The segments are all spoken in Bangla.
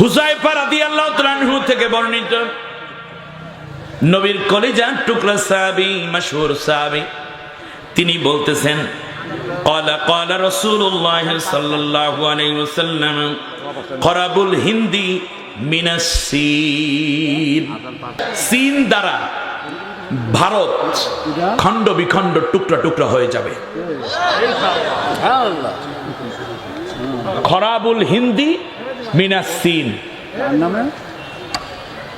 হুসাইফা রাদিয়াল্লাহু তাআলাহু থেকে বর্ণিত নবীর কলিজার টুকরা সাহাবী মাশহুর সাহাবী তিনি বলতেছেন قال قال رسول الله صلى الله عليه وسلم قرب الهندي من السين সিন দ্বারা ভারত খণ্ড বিখণ্ড টুকরা টুকরা হয়ে যাবে আল্লাহ খরাবুল হিন্দি মিনাস সিন। তার নামে?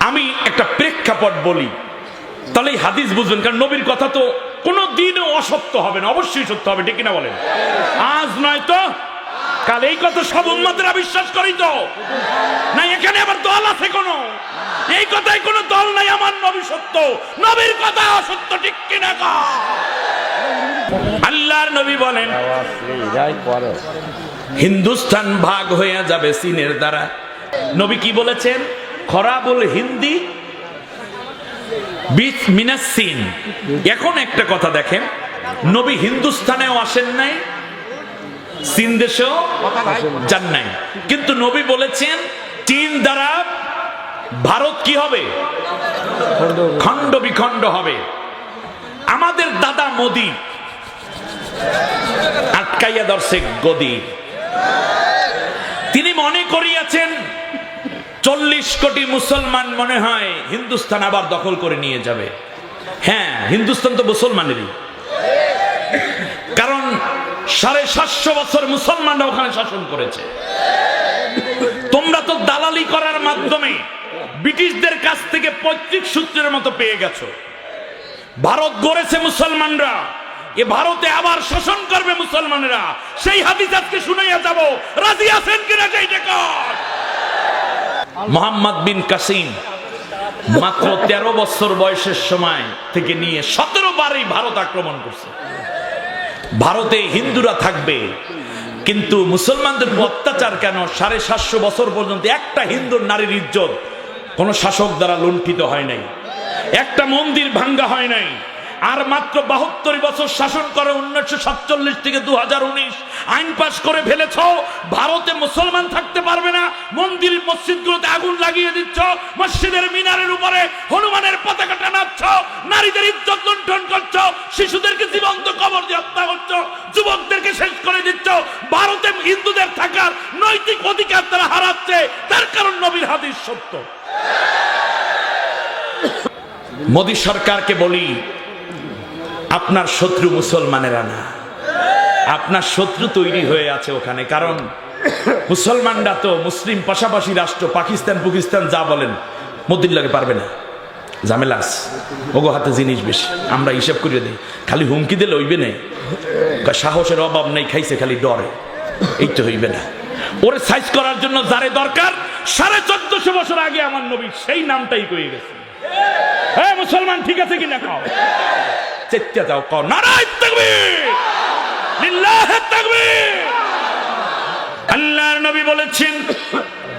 আমি একটা প্রেক্ষাপট বলি। তাহলে এই হাদিস বুঝবেন কারণ নবীর কথা তো কোনো দিনও অসত্য হবে না অবশ্যই সত্য হবে ঠিক না বলেন? আজ নয় তো কাল এই কথা সব উন্মাদেরা বিশ্বাস করি তো। না এখানে আবার দল আছে কোনো? এই কথায় কোনো দল নাই আমার নবী সত্য। নবীর কথা অসত্য ঠিক কিনা কা আল্লাহর নবী বলেন, হিন্দুস্তান ভাগ হয়ে যাবে চীনের দ্বারা। নবী কি বলেছেন? খরাবুল হিন্দি বিচ মিনাস চীন এখন একটা কথা দেখেন, নবী হিন্দুস্তানেও আসেন নাই চীন দেশেও যান নাই। কিন্তু নবী বলেছেন চীন দ্বারা ভারত কি হবে? খণ্ড বিখণ্ড হবে। আমাদের দাদা মোদি আটকাইয়া ধরছে গদি। তিনি মনে করিয়াছেন, চল্লিশ কোটি মুসলমান মনে হয় হিন্দুস্তান আবার দখল করে নিয়ে যাবে। হ্যাঁ হিন্দুস্তান তো মুসলমানেরই। কারণ সাড়ে সাতশো বছর মুসলমানরা ওখানে শাসন করেছে। তোমরা তো দালালি করার মাধ্যমে ব্রিটিশদের কাছ থেকে পৈতৃক সূত্রের মতো পেয়ে গেছো। ভারত গড়েছে মুসলমানরা। এ ভারতে আবার শাসন করবে মুসলমানেরা। সেই হাদিস আজকে শুনাইয়া যাব। রাজি আছেন কিনা সেই রেকর্ড? মোহাম্মদ বিন কাসিম মাত্র তেরো বছর বয়সের সময় থেকে নিয়ে সতেরো বারই ভারত আক্রমণ করছে। ভারতে হিন্দুরা থাকবে, কিন্তু মুসলমানদের অত্যাচার কেন? সাড়ে সাতশো বছর পর্যন্ত একটা হিন্দুর নারীর ইজ্জত কোন শাসক দ্বারা লুণ্ঠিত হয় নাই। একটা মন্দির ভাঙ্গা হয় নাই। আর মাত্র বাহাত্তর বছর শাসন করে উনিশশো সাতচল্লিশ থেকে দুহাজার উনিশ। আইন পাশ করে ফেলেছ, ভারতে মুসলমান থাকতে পারবে না, মন্দির মসজিদগুলোতে আগুন লাগিয়ে দিচ্ছ, মসজিদের মিনারের উপরে হনুমানের পতাকা টানাচ্ছ, নারীদের ইজ্জত লুণ্ঠন করছ, শিশুদেরকে জীবন্ত কবর দিয়ে হত্যা করছ, যুবকদেরকে শেষ করে দিচ্ছ, ভারতে হিন্দুদের থাকার নৈতিক অধিকার তারা হারাচ্ছে, তার কারণ নবীর হাদিস সত্য। মোদী সরকারকে বলি আপনার শত্রু মুসলমানেরা না। আপনার শত্রু তৈরি হয়ে আছে ওখানে, কারণ মুসলমানরা তো মুসলিম পাশাপাশি রাষ্ট্র, পাকিস্তান পাকিস্তান যা বলেন মোদির লাগে পারবে না। জামেলাস ওগো হাতে জিনিস বেশি, আমরা হিসাব করে দিই। খালি হুমকি দিলে হইবে না। সাহসের অভাব নেই, খাইছে খালি ডরে। এই তো হইবে না। ওরে সাইজ করার জন্য যারে দরকার, সাড়ে চোদ্দশো বছর আগে আমার নবী সেই নামটাই কয়ে গেছে। হ্যাঁ মুসলমান ঠিক আছে কিনা খাও চেত্যা যাও কও নারায় তাকবীর, লিল্লাহ তাকবীর। আল্লাহর নবী বলেছেন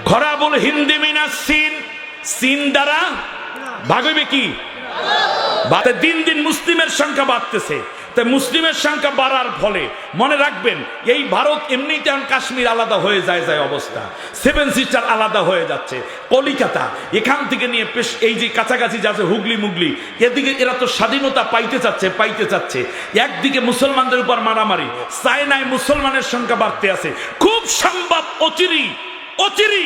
খরাবুল হিন্দি মিনাস সিন সিন দ্বারা ভাগবে কি? দিন দিন মুসলিমের সংখ্যা বাড়তেছে। তাই মুসলিমের সংখ্যা বাড়ার ফলে, মনে রাখবেন, এই ভারত এমনিতে কাশ্মীর আলাদা হয়ে যায় যায় অবস্থা। সেভেন সিস্টার আলাদা হয়ে যাচ্ছে। কলিকাতা, এখান থেকে নিয়ে পেশ এই যে কাছাকাছি যাচ্ছে হুগলি মুগলি, এদিকে এরা তো স্বাধীনতা পাইতে চাচ্ছে পাইতে চাচ্ছে। একদিকে মুসলমানদের উপর মারামারি, চায়নায় মুসলমানের সংখ্যা বাড়তে আছে। খুব সম্ভব অচিরি অচিরি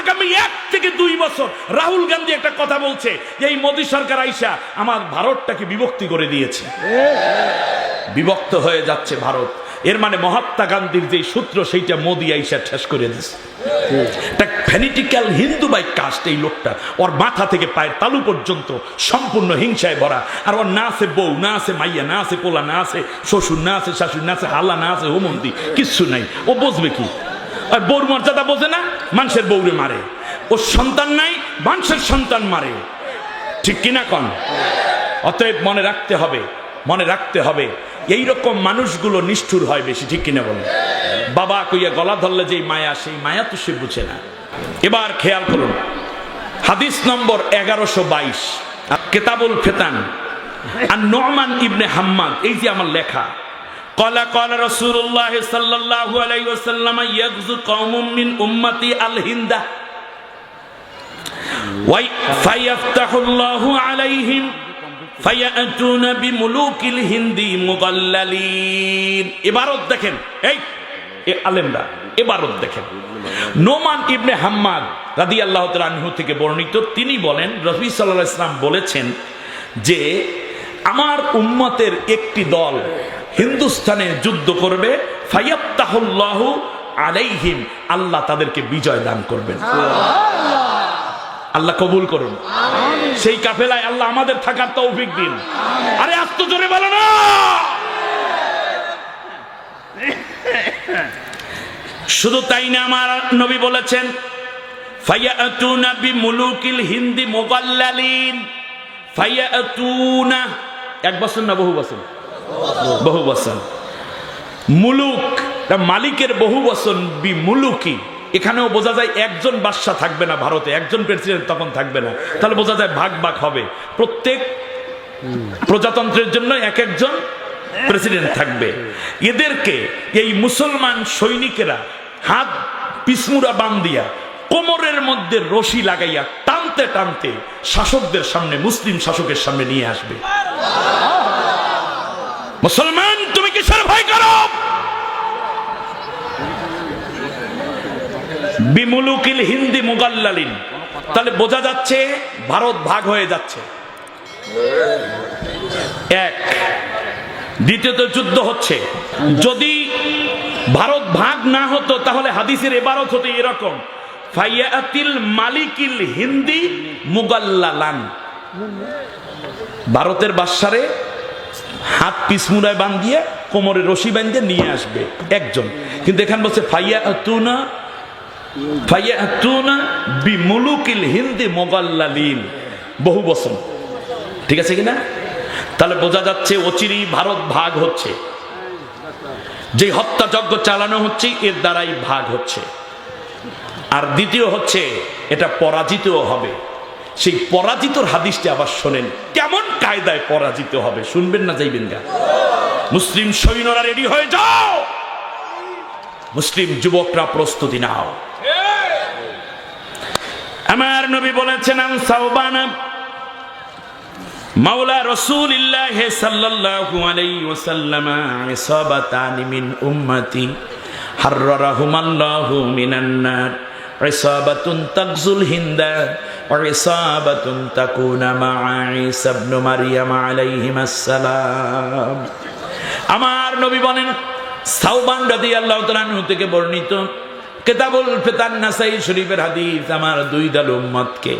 আগামী এক থেকে দুই বছর রাহুল গান্ধী একটা কথা বলছে যে, এই মোদী সরকার আইসা আমার ভারতটাকে বিভক্তি করে দিয়েছে। বিভক্ত হয়ে যাচ্ছে ভারত। এর মানে মহাত্মা গান্ধীর যে সূত্র, সেইটা মোদী আইসা শেষ করে একটা ফ্যানিটিক্যাল হিন্দু বাই কাস্ট এই লোকটা। ওর মাথা থেকে পায়ের তালু পর্যন্ত সম্পূর্ণ হিংসায় ভরা। আর ওর না আছে বউ, না আছে মাইয়া, না আছে পোলা, না আছে শ্বশুর, না আছে শাশুড়ি, না আছে হাল্লা না আছে হোমন্তি কিচ্ছু নাই। ও বুঝবে কি? বউর মর্যাদা বোঝে না, মানুষের বউরে মারে। ওর সন্তান নাই, মানুষের সন্তান মারে। ঠিক কিনা কন? অতএব মনে রাখতে হবে, মনে রাখতে হবে এই রকম মানুষগুলো নিষ্ঠুর হয় বেশি, ঠিক কিনা বলেন? বাবা কইয়া গলা ধরলে যেই মায়া, সেই মায়া তো সে বুঝে না। এবার খেয়াল করুন, হাদিস নম্বর এগারোশো বাইশ, কেতাবুল ফেতান আর নমান ইবনে হাম্মাদ, এই যে আমার লেখা قال قال رسول الله صلى الله عليه وسلم يغزو قوم من أمتي الهند وي- فيفتح الله عليهم فيأتون بملوك الهند مضللين ইবারত দেখেন এই এ আলেমরা ইবারত দেখেন নোমান ইবনে হাম্মাদ রাদি আল্লাহ আনহু থেকে বর্ণিত তিনি বলেন রফি সাল্লাহ ইসলাম বলেছেন যে আমার উম্মতের একটি দল হিন্দুস্তানে যুদ্ধ করবে ফাইয়াপ্তাহুল্লাহ আলাইহিম আল্লাহ তাদেরকে বিজয় দান করবেন। আল্লাহ কবুল করুন। সেই কাফেলায় আল্লাহ আমাদের থাকার তৌফিক দিন। আরে আস্ত জোরে বলো না! শুধু তাই না আমার নবী বলেছেন ফায়াতুনা হিন্দি মুগাল্লালিন ফায়াতুনা এক বছর না বহু বছর। বহু বছর মুলুক মালিকের বহু বছর বি মুলুকি। এখানেও বোঝা যায় একজন বাদশা থাকবে না ভারতে, একজন প্রেসিডেন্ট তখন থাকবে না। তাহলে বোঝা যায় ভাগ ভাগ হবে। প্রত্যেক প্রজাতন্ত্রের জন্য এক একজন প্রেসিডেন্ট থাকবে। এদেরকে, এই মুসলমান সৈনিকেরা হাত পিসমুরা বান্দিয়া কোমরের মধ্যে রশি লাগাইয়া টানতে টানতে শাসকদের সামনে, মুসলিম শাসকের সামনে নিয়ে আসবে। মুসলমান, তুমি কিসের ভয় করো? বিমুলুকিল হিন্দি মুগাল্লালিন। তাহলে বোঝা যাচ্ছে ভারত ভাগ হয়ে যাচ্ছে। এক। দ্বিতীয়ত যুদ্ধ হচ্ছে। যদি ভারত ভাগ না হতো, তাহলে হাদিসের এবারত হতো এরকম। ফাইয়াতিল মালিকিল হিন্দি মুগাল্লালান। ভারতের বাসারে হাত পিসমুরায় বান্ধিয়ে কোমরে রশি বাঁধে নিয়ে আসবে একজন। কিন্তু এখানে বলছে ফাইয়া তুনা ফাইয়া তুনা বিমুলুকিল হিন্দি মোগাল্লালিন। বহু বছর ঠিক আছে কিনা? তাহলে বোঝা যাচ্ছে অচিরি ভারত ভাগ হচ্ছে। যে হত্যাযজ্ঞ চালানো হচ্ছে, এর দ্বারাই ভাগ হচ্ছে। আর দ্বিতীয় হচ্ছে, এটা পরাজিতও হবে। সেই পরাজিতর হাদিসটি আবার শোনেন। কেমন কায়দায় পরাজিত হবে, শুনবেন না যাইবেন গা। মুসলিম সৈন্যরা রেডি হয়ে যাও! মুসলিম যুবকরা প্রস্তুতি নাও। আমার নবী বলেছেন, আন সাওবান মাওলা রাসূলিল্লাহ সাল্লাল্লাহু আলাইহি ওয়াসাল্লাম ইসাবাতান মিন উম্মতি হাররাহুমাল্লাহু মিনান নার। ইসাবাতুন তাগজুল হিন্দা وعصابة تكون مع عيسى ابن مريم عليهما السلام আমার নবী বলেন সাউবান রাদিয়াল্লাহু তাআলা আনহু থেকে বর্ণিত কেতাবুল ফিতান নাসাই শরীফের হাদিস আমার দুই দল উম্মতকে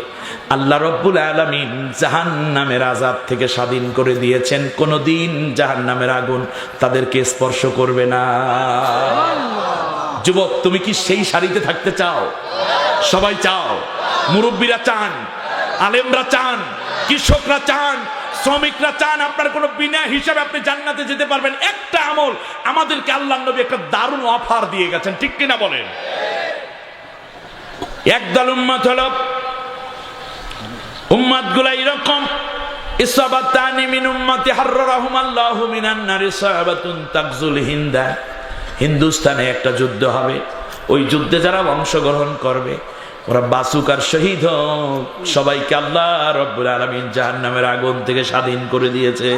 আল্লাহ রব্বুল আলামিন জাহান্নামের আযাব থেকে স্বাধীন করে দিয়েছেন কোনোদিন জাহান্নামের আগুন তাদেরকে স্পর্শ করবে না যুবক, তুমি কি সেই শাড়িতে থাকতে চাও? সবাই চাও। মুরব্বীরা চান, আলেমরা চান, কৃষকরা চান, শ্রমিকরা চান। আপনার কোনো বিনা হিসাবে আপনি জান্নাতে যেতে পারবেন। একটা আমল আমাদেরকে আল্লাহ নবী একটা দারুণ অফার দিয়ে গেছেন। ঠিক কিনা বলেন? একদল উম্মত হল উম্মতগুলা এরকম ইসাবাতানি মিন উম্মতি হাররাহুমাল্লাহু মিনান নারি সাহাবাতুন তাকজুল হিন্দা। হিন্দুস্তানে একটা যুদ্ধ হবে। ওই যুদ্ধে যারা অংশগ্রহণ করবে, ওরা বাসুকার শহীদ হোক। সবাইকে আল্লাহ রব্বুল আলমিন জাহান নামের আগুন থেকে স্বাধীন করে দিয়েছে।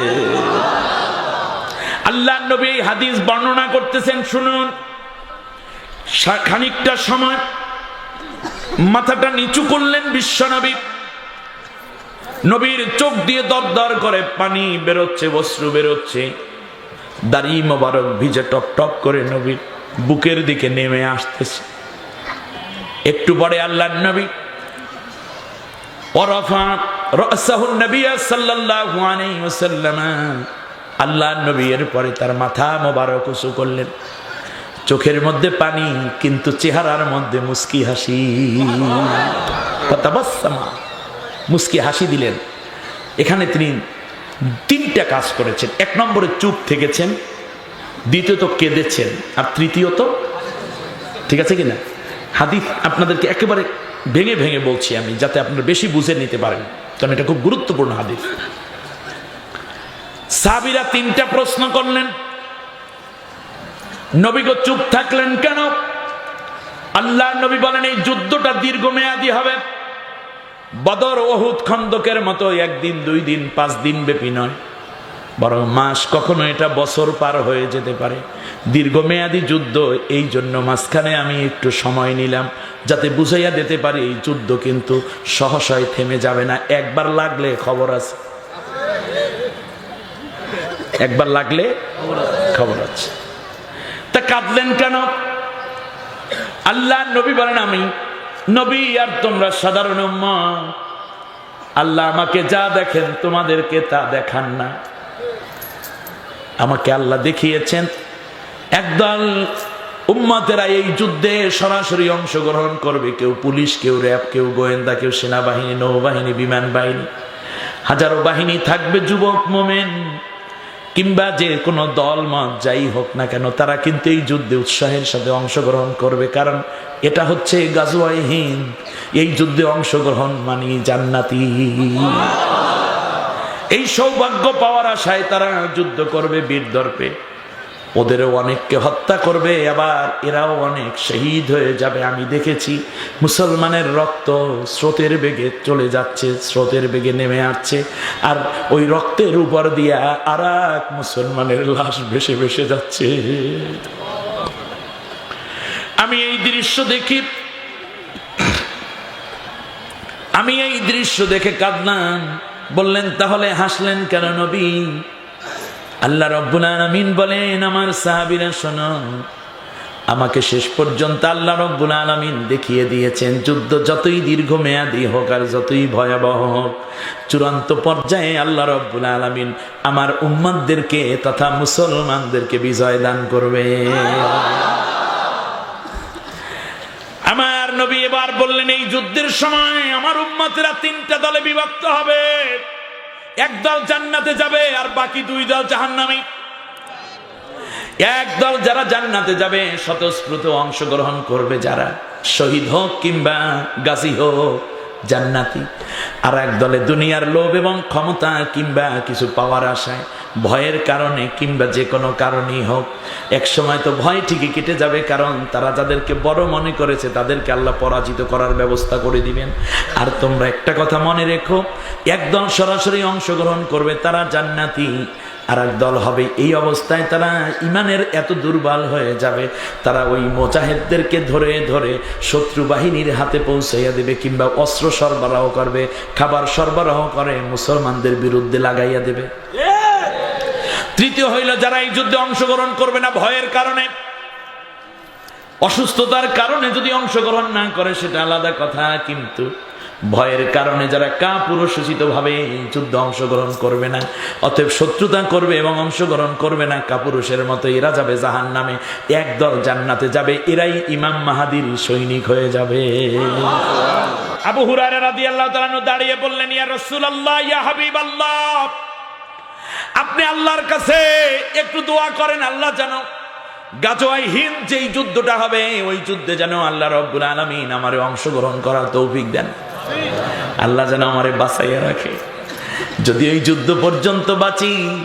আল্লাহ নবী হাদিস বর্ণনা করতেছেন, শুনুন। খানিকটা সময় মাথাটা নিচু করলেন বিশ্বনবী নবীর চোখ দিয়ে দর দর করে পানি বেরোচ্ছে বস্ত্র বেরোচ্ছে। দাড়ি মোবারক ভিজে টপ টপ করে নবীর বুকের দিকে নেমে আসতেছে। একটু পরে আল্লাহ নবী আল্লাহ নবী পরে তার মাথা মোবারক উঁচু করলেন। চোখের মধ্যে পানি, কিন্তু চেহারার মধ্যে মুস্কি হাসি। মুস্কি হাসি দিলেন। এখানে তিনি তিনটা কাজ করেছেন। এক নম্বরে চুপ থেকেছেন, দ্বিতীয়ত কেঁদেছেন, আর তৃতীয়ত, ঠিক আছে কিনা? হাদিস আপনাদেরকে একেবারে ভেঙে ভেঙে বলছি আমি, যাতে আপনারা বেশি বুঝে নিতে পারেন। কারণ এটা খুব গুরুত্বপূর্ণ হাদিস। সাবিরা তিনটা প্রশ্ন করলেন নবীগ চুপ থাকলেন কেন? আল্লাহ নবী বলেন, এই যুদ্ধটা দীর্ঘমেয়াদী হবে। বদর ওহুদ খন্দকের মতো একদিন, দুই দিন, পাঁচ দিন ব্যাপী নয়। বরং মাস কখনো এটা বছর পার হয়ে যেতে পারে। দীর্ঘমেয়াদী যুদ্ধ, এই জন্য মাঝখানে আমি একটু সময় নিলাম, যাতে বুঝাইয়া দিতে পারি এই যুদ্ধ কিন্তু সহসায় থেমে যাবে না। একবার লাগলে খবর আছে। একবার লাগলে খবর আছে। তা কাঁদলেন কেন? আল্লাহ নবী বলেন, আমি নবী, আর তোমরা সাধারণ। আল্লাহ আমাকে যা দেখেন, তোমাদেরকে তা দেখান না। আমাকে আল্লাহ দেখিয়েছেন। একদল উম্মতেরা এই যুদ্ধে সরাসরি অংশগ্রহণ করবে। কেউ পুলিশ, কেউ র্যাব, কেউ গোয়েন্দা, কেউ সেনাবাহিনী, নৌবাহিনী, বিমান বাহিনী। হাজারো বাহিনী থাকবে, যুবক, মোমেন। কিংবা যে কোনো দল, মত যাই হোক না কেন, তারা কিন্তু এই যুদ্ধে উৎসাহের সাথে অংশগ্রহণ করবে। কারণ এটা হচ্ছে গাজওয়াই হিন্দ। এই যুদ্ধে অংশগ্রহণ মানি জান্নাতি। এই সৌভাগ্য পাওয়ার আশায় তারা যুদ্ধ করবে বীর দর্পে ওদেরও অনেককে হত্যা করবে, আবার এরাও অনেক শহীদ হয়ে যাবে। আমি দেখেছি মুসলমানের রক্ত স্রোতের বেগে চলে যাচ্ছে, স্রোতের বেগে নেমে আসছে। আর ওই রক্তের উপর দিয়া আর এক মুসলমানের লাশ ভেসে ভেসে যাচ্ছে। আমি এই দৃশ্য দেখি, আমি এই দৃশ্য দেখে কাঁদলাম। বললেন, তাহলে হাসলেন কেন নবী? আল্লাহ রব্বুল আলমিন বলেন, আমার সাহাবিরা, শোনো, আমাকে শেষ পর্যন্ত আল্লাহ রব্বুল আলমিন দেখিয়ে দিয়েছেন, যুদ্ধ যতই দীর্ঘমেয়াদী হোক আর যতই ভয়াবহ হোক, চূড়ান্ত পর্যায়ে আল্লাহ রব্বুল আলমিন আমার উম্মাদদেরকে তথা মুসলমানদেরকে বিজয় দান করবে। আমার নবী এবার বললেন, এই যুদ্ধের সময় আমার উম্মতেরা তিনটা দলে বিভক্ত হবে। এক দল জান্নাতে যাবে আর বাকি দুই দল জাহান্নামী। একদল যারা জান্নাতে যাবে, স্বতঃস্ফূর্ত অংশগ্রহণ করবে যারা। শহীদ হোক কিংবা গাজী হোক, জান্নাতি। আর এক দলে দুনিয়ার লোভ এবং ক্ষমতা কিংবা কিছু পাওয়ার আশায় ভয়ের কারণে কিংবা যে কোনো কারণেই হোক, এক সময় তো ভয় ঠিকই কেটে যাবে, কারণ তারা যাদেরকে বড় মনে করেছে, তাদেরকে আল্লাহ পরাজিত করার ব্যবস্থা করে দিবেন। আর তোমরা একটা কথা মনে রেখো, একদল সরাসরি অংশগ্রহণ করবে তারা জান্নাতি আর এক দল হবে এই অবস্থায় তারা ইমানের এত দুর্বল হয়ে যাবে, তারা ওই মোজাহেদদেরকে ধরে ধরে শত্রু বাহিনীর হাতে পৌঁছাইয়া দেবে কিংবা অস্ত্র সরবরাহ করবে, খাবার সরবরাহ করে মুসলমানদের বিরুদ্ধে লাগাইয়া দেবে। তৃতীয় হইল, যারা এই যুদ্ধে অংশগ্রহণ করবে না ভয়ের কারণে, অসুস্থতার কারণে যদি অংশগ্রহণ না করে, সেটা আলাদা কথা, কিন্তু ভয়ের কারণে যারা কা কাপুরুষোচিত ভাবে যুদ্ধে অংশগ্রহণ করবে না, অতএব শত্রুতা করবে এবং অংশগ্রহণ করবে না, কাপুরুষের মতো এরা যাবে জাহান নামে একদল জান্নাতে যাবে, এরাই ইমাম মাহাদির সৈনিক হয়ে যাবে। আবু হুরায়রা রাদিয়াল্লাহু তাআলা দাঁড়িয়ে বললেন, ইয়া রাসূলুল্লাহ, ইয়া হাবিবাল্লাহ। আপনি আল্লাহর কাছে একটু দোয়া করেন, আল্লাহ জানো গাজোয়াই হিন্দ যেই যুদ্ধটা হবে, ওই যুদ্ধে যেন আল্লাহ রব্বুল আলমিন আমার অংশগ্রহণ করার তৌফিক দেন। আল্লাহ যেন আমারে বাঁচাইয়া রাখে। যদি ওই যুদ্ধ পর্যন্ত বাঁচি,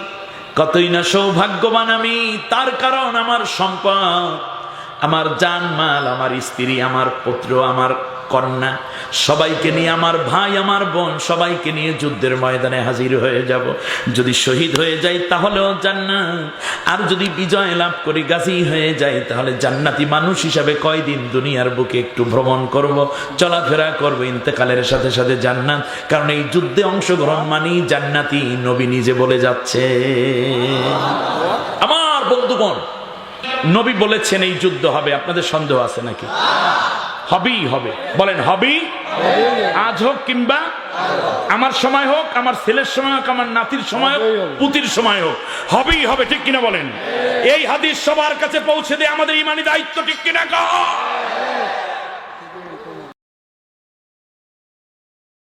কতই না সৌভাগ্যবান আমি, তার কারণ আমার সম্পদ। আমার জানমাল আমার স্ত্রী, আমার পুত্র, আমার কন্যা, সবাইকে নিয়ে, আমার ভাই, আমার বোন, সবাইকে নিয়ে যুদ্ধের ময়দানে হাজির হয়ে যাব। যদি শহীদ হয়ে যাই, তাহলেও জান্নাত। আর যদি বিজয় লাভ করি, গাজী হয়ে যাই, তাহলে জান্নাতি মানুষ হিসাবে কয়দিন দুনিয়ার বুকে একটু ভ্রমণ করব, চলাফেরা করব, ইন্তেকালের সাথে সাথে জান্নাত। কারণ এই যুদ্ধে অংশগ্রহণ মানেই জান্নাতি নবী নিজে বলে যাচ্ছে। আমার বন্ধুগণ নবী বলেছেন এই যুদ্ধ হবে আপনাদের সন্দেহ আছে নাকি? হবেই হবে। বলেন হবেই? আজ হোক কিংবা আমার সময় হোক আমার ছেলের সময় হোক আমার নাতির সময় হোক পুতির সময় হোক হবেই হবে ঠিক কিনা বলেন? এই হাদিস সবার কাছে পৌঁছে দিয়ে আমাদের ইমানি দায়িত্ব ঠিক কিনা